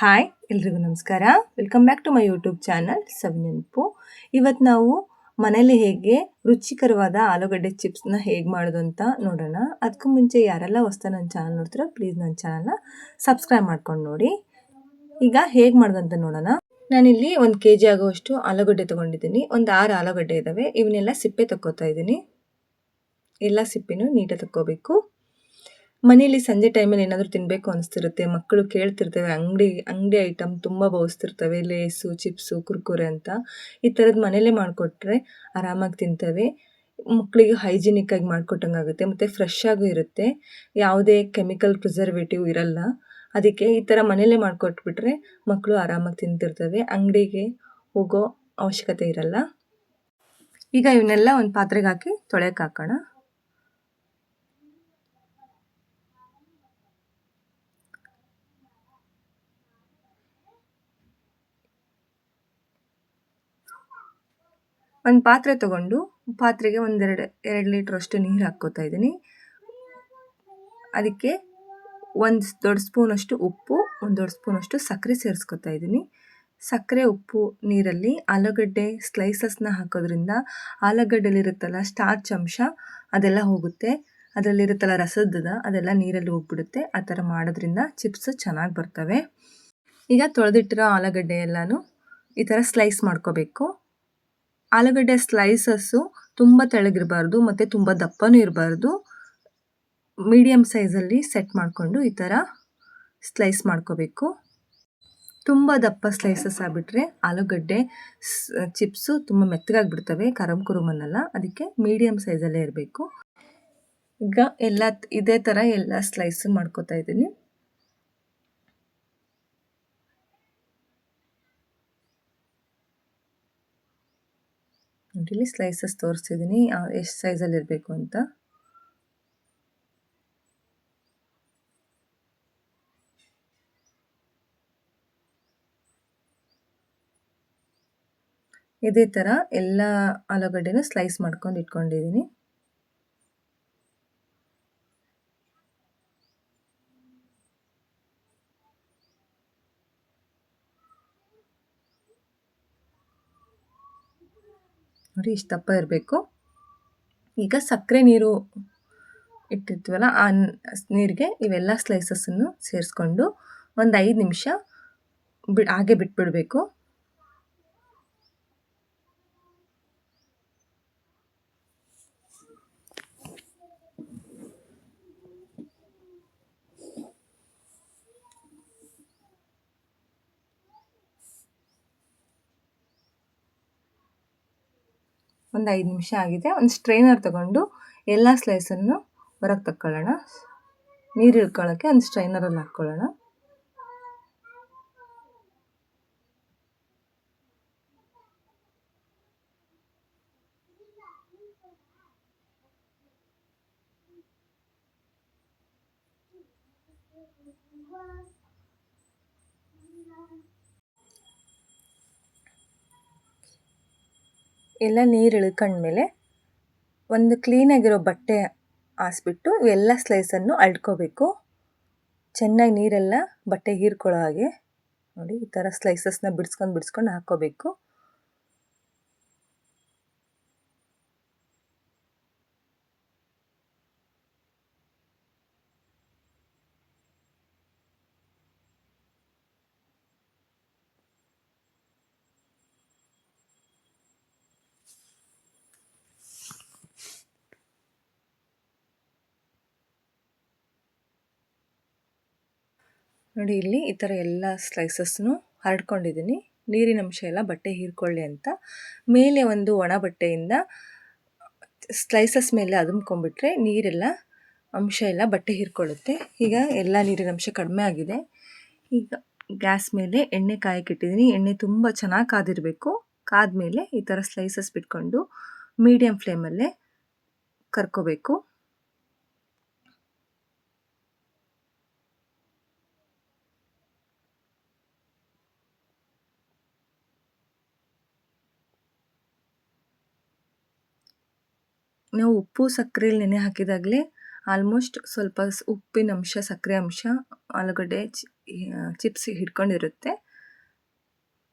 Hi, ಎಲ್ರಿಗೂ ನಮಸ್ಕಾರ. Welcome back to my YouTube channel Savinenapu ಇವತ್ತು ನಾವು ಮನೇಲಿ ಹೇಗೆ ರುಚಿಕರವಾದ ಆಲೂಗಡ್ಡೆ ಚಿಪ್ಸ್ನ ಹೇಗೆ ಮಾಡೋದು ಅಂತ ನೋಡೋಣ. ಅದಕ್ಕೂ ಮುಂಚೆ ಯಾರೆಲ್ಲ ಹೊಸ್ತ ನನ್ನ ಚಾನಲ್ ನೋಡ್ತೀರೋ ಪ್ಲೀಸ್ ನನ್ನ ಚಾನಲ್ನ ಸಬ್ಸ್ಕ್ರೈಬ್ ಮಾಡ್ಕೊಂಡು ನೋಡಿ. ಈಗ ಹೇಗೆ ಮಾಡೋದು ಅಂತ ನೋಡೋಣ. ನಾನಿಲ್ಲಿ ಒಂದು ಕೆ ಜಿ ಆಗುವಷ್ಟು ಆಲೂಗಡ್ಡೆ ತೊಗೊಂಡಿದ್ದೀನಿ. ಒಂದು ಆರು ಆಲೂಗಡ್ಡೆ ಇದ್ದಾವೆ ಇವನ್ನೆಲ್ಲ ಸಿಪ್ಪೆ ತಕ್ಕೋತಾ ಇದ್ದೀನಿ. ಎಲ್ಲ ಸಿಪ್ಪೆನೂ ನೀಟಾಗಿ ತಕ್ಕೋಬೇಕು. ಮನೇಲಿ ಸಂಜೆ ಟೈಮಲ್ಲಿ ಏನಾದರೂ ತಿನ್ನಬೇಕು ಅನಿಸ್ತಿರುತ್ತೆ. ಮಕ್ಕಳು ಕೇಳ್ತಿರ್ತವೆ, ಅಂಗಡಿ ಅಂಗಡಿ ಐಟಮ್ ತುಂಬ ಬೌಸ್ತಿರ್ತವೆ ಲೇಸು ಚಿಪ್ಸು ಕುರ್ಕುರೆ ಅಂತ. ಈ ಥರದ್ದು ಮನೇಲೇ ಮಾಡಿಕೊಟ್ರೆ ಆರಾಮಾಗಿ ತಿಂತವೆ. ಮಕ್ಕಳಿಗೆ ಹೈಜಿನಿಕ್ಕಾಗಿ ಮಾಡಿಕೊಟ್ಟಂಗಾಗುತ್ತೆ ಮತ್ತು ಫ್ರೆಶ್ ಆಗೂ ಇರುತ್ತೆ. ಯಾವುದೇ ಕೆಮಿಕಲ್ ಪ್ರಿಸರ್ವೇಟಿವ್ ಇರಲ್ಲ. ಅದಕ್ಕೆ ಈ ಥರ ಮನೇಲೇ ಮಾಡಿಕೊಟ್ಬಿಟ್ರೆ ಮಕ್ಕಳು ಆರಾಮಾಗಿ ತಿಂತಿರ್ತವೆ. ಅಂಗಡಿಗೆ ಹೋಗೋ ಅವಶ್ಯಕತೆ ಇರಲ್ಲ. ಈಗ ಇವನ್ನೆಲ್ಲ ಒಂದು ಪಾತ್ರೆಗೆ ಹಾಕಿ ತೊಳೆಯಕ್ಕೆ ಹಾಕೋಣ. ಒಂದು ಪಾತ್ರೆ ತೊಗೊಂಡು ಪಾತ್ರೆಗೆ ಒಂದೆರಡು, ಎರಡು ಲೀಟ್ರಷ್ಟು ನೀರು ಹಾಕ್ಕೋತಾ ಇದ್ದೀನಿ. ಅದಕ್ಕೆ ಒಂದು ದೊಡ್ಡ ಸ್ಪೂನಷ್ಟು ಉಪ್ಪು, ಒಂದು ದೊಡ್ಡ ಸ್ಪೂನಷ್ಟು ಸಕ್ಕರೆ ಸೇರಿಸ್ಕೊತಾ ಇದ್ದೀನಿ. ಸಕ್ಕರೆ ಉಪ್ಪು, ನೀರಲ್ಲಿ ಆಲೂಗಡ್ಡೆ ಸ್ಲೈಸಸ್ನ ಹಾಕೋದ್ರಿಂದ ಆಲೂಗಡ್ಡೆಲಿರುತ್ತಲ್ಲ ಸ್ಟಾರ್ಚ್ ಅಂಶ ಅದೆಲ್ಲ ಹೋಗುತ್ತೆ. ಅದರಲ್ಲಿರುತ್ತಲ್ಲ ರಸದ ಅದೆಲ್ಲ ನೀರಲ್ಲಿ ಹೋಗ್ಬಿಡುತ್ತೆ. ಆ ಥರ ಮಾಡೋದ್ರಿಂದ ಚಿಪ್ಸ್ ಚೆನ್ನಾಗಿ ಬರ್ತವೆ. ಈಗ ತೊಳೆದಿಟ್ಟಿರೋ ಆಲೂಗಡ್ಡೆ ಎಲ್ಲನೂ ಈ ಥರ ಸ್ಲೈಸ್ ಮಾಡ್ಕೋಬೇಕು. ಆಲೂಗಡ್ಡೆ ಸ್ಲೈಸಸ್ಸು ತುಂಬ ತೆಳಗಿರಬಾರ್ದು, ಮತ್ತು ತುಂಬ ದಪ್ಪನೂ ಇರಬಾರ್ದು. ಮೀಡಿಯಮ್ ಸೈಜಲ್ಲಿ ಸೆಟ್ ಮಾಡಿಕೊಂಡು ಈ ಥರ ಸ್ಲೈಸ್ ಮಾಡ್ಕೋಬೇಕು. ತುಂಬ ದಪ್ಪ ಸ್ಲೈಸಸ್ ಆಗಿಬಿಟ್ರೆ ಆಲೂಗಡ್ಡೆ ಚಿಪ್ಸು ತುಂಬ ಮೆತ್ತಗಾಗಿಬಿಡ್ತವೆ ಕರಮ್ ಕುರುಮನ್ನೆಲ್ಲ ಅದಕ್ಕೆ ಮೀಡಿಯಮ್ ಸೈಜಲ್ಲೇ ಇರಬೇಕು. ಈಗ ಎಲ್ಲ, ಇದೇ ಥರ ಎಲ್ಲ ಸ್ಲೈಸು ಮಾಡ್ಕೋತಾ ಇದ್ದೀನಿ. ಇಲ್ಲಿ ಸ್ಲೈಸಸ್ ತೋರಿಸಿದ್ದೀನಿ ಎಷ್ಟು ಸೈಜಲ್ಲಿ ಇರಬೇಕು ಅಂತ. ಇದೇ ಥರ ಎಲ್ಲ ಆಲೂಗಡ್ಡೆನೂ ಸ್ಲೈಸ್ ಮಾಡ್ಕೊಂಡು ಇಟ್ಕೊಂಡಿದ್ದೀನಿ ನೋಡಿ ಇಷ್ಟು ದಪ್ಪ ಇರಬೇಕು. ಈಗ ಸಕ್ಕರೆ ನೀರು ಇಟ್ಟಿರ್ತೀವಲ್ಲ, ಆ ನೀರಿಗೆ ಇವೆಲ್ಲ ಸ್ಲೈಸಸ್ಸನ್ನು ಸೇರಿಸ್ಕೊಂಡು ಒಂದು ಐದು ನಿಮಿಷ ಬಿ ಹಾಗೆ ಬಿಟ್ಬಿಡಬೇಕು. ಒಂದು ಐದು ನಿಮಿಷ ಆಗಿದೆ. ಒಂದು ಸ್ಟ್ರೈನರ್ ತಗೊಂಡು ಎಲ್ಲ ಸ್ಲೈಸನ್ನು ಹೊರಗೆ ತಕ್ಕೊಳ್ಳೋಣ. ನೀರು ಇಳ್ಕೊಳ್ಳೋಕ್ಕೆ ಒಂದು ಸ್ಟ್ರೈನರಲ್ಲಿ ಹಾಕ್ಕೊಳ್ಳೋಣ. ಎಲ್ಲ ನೀರು ಇಳ್ಕೊಂಡ್ಮೇಲೆ ಒಂದು ಕ್ಲೀನಾಗಿರೋ ಬಟ್ಟೆ ಹಾಸ್ಬಿಟ್ಟು ಇವೆಲ್ಲ ಸ್ಲೈಸನ್ನು ಅಳ್ಕೋಬೇಕು. ಚೆನ್ನಾಗಿ ನೀರೆಲ್ಲ ಬಟ್ಟೆ ಹೀರ್ಕೊಳ್ಳೋ ಹಾಗೆ. ನೋಡಿ, ಈ ಥರ ಸ್ಲೈಸಸ್ನ ಬಿಡ್ಸ್ಕೊಂಡು ಬಿಡ್ಸ್ಕೊಂಡು ಹಾಕ್ಕೋಬೇಕು. ನೋಡಿ, ಇಲ್ಲಿ ಈ ಥರ ಎಲ್ಲ ಸ್ಲೈಸಸ್ನು ಹರಡ್ಕೊಂಡಿದ್ದೀನಿ ನೀರಿನಂಶ ಎಲ್ಲ ಬಟ್ಟೆ ಹೀರ್ಕೊಳ್ಳಿ ಅಂತ. ಮೇಲೆ ಒಂದು ಒಣ ಬಟ್ಟೆಯಿಂದ ಸ್ಲೈಸಸ್ ಮೇಲೆ ಅದುಮ್ಕೊಂಡ್ಬಿಟ್ರೆ ನೀರೆಲ್ಲ, ಅಂಶ ಎಲ್ಲ ಬಟ್ಟೆ ಹೀರ್ಕೊಳ್ಳುತ್ತೆ. ಈಗ ಎಲ್ಲ ನೀರಿನ ಅಂಶ ಕಡಿಮೆ ಆಗಿದೆ. ಈಗ ಗ್ಯಾಸ್ ಮೇಲೆ ಎಣ್ಣೆ ಕಾಯಕ್ಕಿಟ್ಟಿದ್ದೀನಿ ಎಣ್ಣೆ ತುಂಬ ಚೆನ್ನಾಗಿ ಕಾದಿರಬೇಕು. ಕಾದ ಮೇಲೆ ಈ ಥರ ಸ್ಲೈಸಸ್ ಬಿಟ್ಕೊಂಡು ಮೀಡಿಯಮ್ ಫ್ಲೇಮಲ್ಲೇ ಕರ್ಕೋಬೇಕು. ನಾವು ಉಪ್ಪು ಸಕ್ಕರೆಲಿ ನೆನೆ ಹಾಕಿದಾಗಲೇ ಆಲ್ಮೋಸ್ಟ್ ಸ್ವಲ್ಪ ಉಪ್ಪಿನ ಅಂಶ, ಸಕ್ಕರೆ ಅಂಶ, ಆಲೂಗಡ್ಡೆ ಚಿಪ್ಸ್ ಹಿಡ್ಕೊಂಡಿರುತ್ತೆ.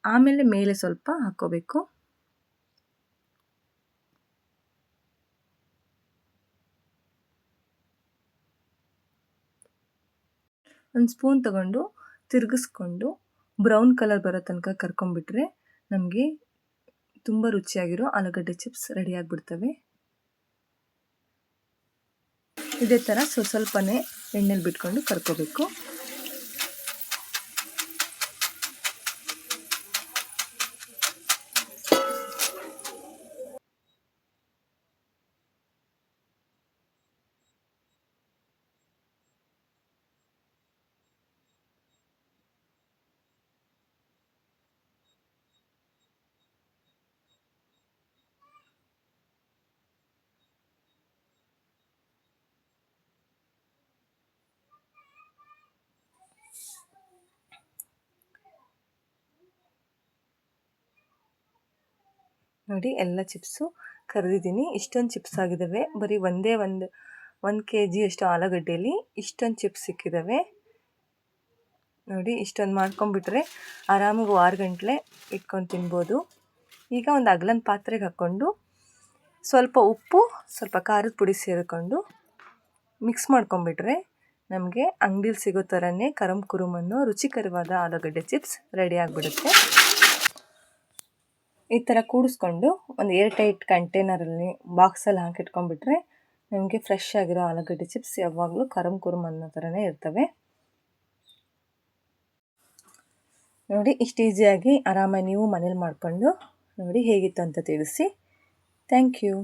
ಆಮೇಲೆ ಮೇಲೆ ಸ್ವಲ್ಪ ಹಾಕ್ಕೋಬೇಕು. ಒಂದು ಸ್ಪೂನ್ ತಗೊಂಡು ತಿರುಗಿಸ್ಕೊಂಡು ಬ್ರೌನ್ ಕಲರ್ ಬರೋ ತನಕ ಕರ್ಕೊಂಡ್ಬಿಟ್ರೆ ನಮಗೆ ತುಂಬ ರುಚಿಯಾಗಿರೋ ಆಲೂಗಡ್ಡೆ ಚಿಪ್ಸ್ ರೆಡಿ ಆಗಿಬಿಡ್ತವೆ. ಇದೇ ಥರ ಸ್ವಲ್ಪ ಸ್ವಲ್ಪನೇ ಎಣ್ಣೆಲಿ ಬಿಟ್ಕೊಂಡು ಕರ್ಕೋಬೇಕು. ನೋಡಿ ಎಲ್ಲ ಚಿಪ್ಸು ಕರೆದಿದ್ದೀನಿ. ಇಷ್ಟೊಂದು ಚಿಪ್ಸ್ ಆಗಿದ್ದಾವೆ ಬರೀ ಒಂದೇ ಒಂದು ಒಂದು ಕೆ ಜಿಯಷ್ಟು ಆಲೂಗಡ್ಡೆಯಲ್ಲಿ ಇಷ್ಟೊಂದು ಚಿಪ್ಸ್ ಸಿಕ್ಕಿದ್ದಾವೆ ನೋಡಿ ಇಷ್ಟೊಂದು ಮಾಡ್ಕೊಂಬಿಟ್ರೆ ಆರಾಮಾಗಿ ಆರು ಗಂಟಲೆ ಇಟ್ಕೊಂಡು ತಿನ್ಬೋದು. ಈಗ ಒಂದು ಅಗ್ಲನ ಪಾತ್ರೆಗೆ ಹಾಕ್ಕೊಂಡು ಸ್ವಲ್ಪ ಉಪ್ಪು, ಸ್ವಲ್ಪ ಖಾರದ ಪುಡಿ ಸೇರಿಕೊಂಡು ಮಿಕ್ಸ್ ಮಾಡ್ಕೊಂಬಿಟ್ರೆ ನಮಗೆ ಅಂಗಡೀಲಿ ಸಿಗೋ ಥರನೇ ಕರಮ್ ಕುರುಮನ್ನು ರುಚಿಕರವಾದ ಆಲೂಗಡ್ಡೆ ಚಿಪ್ಸ್ ರೆಡಿ ಆಗಿಬಿಡುತ್ತೆ. ಈ ಥರ ಕೂಡಿಸ್ಕೊಂಡು ಒಂದು ಏರ್ ಟೈಟ್ ಕಂಟೈನರಲ್ಲಿ ಬಾಕ್ಸಲ್ಲಿ ಹಾಕಿಟ್ಕೊಂಡ್ಬಿಟ್ರೆ ನಮಗೆ ಫ್ರೆಶ್ ಆಗಿರೋ ಆಲೂಗಡ್ಡೆ ಚಿಪ್ಸ್ ಯಾವಾಗಲೂ ಕರಮ್ ಕುರುಮ್ ಅನ್ನೋ ಥರನೇ ಇರ್ತವೆ. ನೋಡಿ, ಇಷ್ಟು ಈಸಿಯಾಗಿ ಆರಾಮಾಗಿ ನೀವು ಮನೇಲಿ ಮಾಡಿಕೊಂಡು ನೋಡಿ ಹೇಗಿತ್ತು ಅಂತ ತಿಳಿಸಿ. Thank you.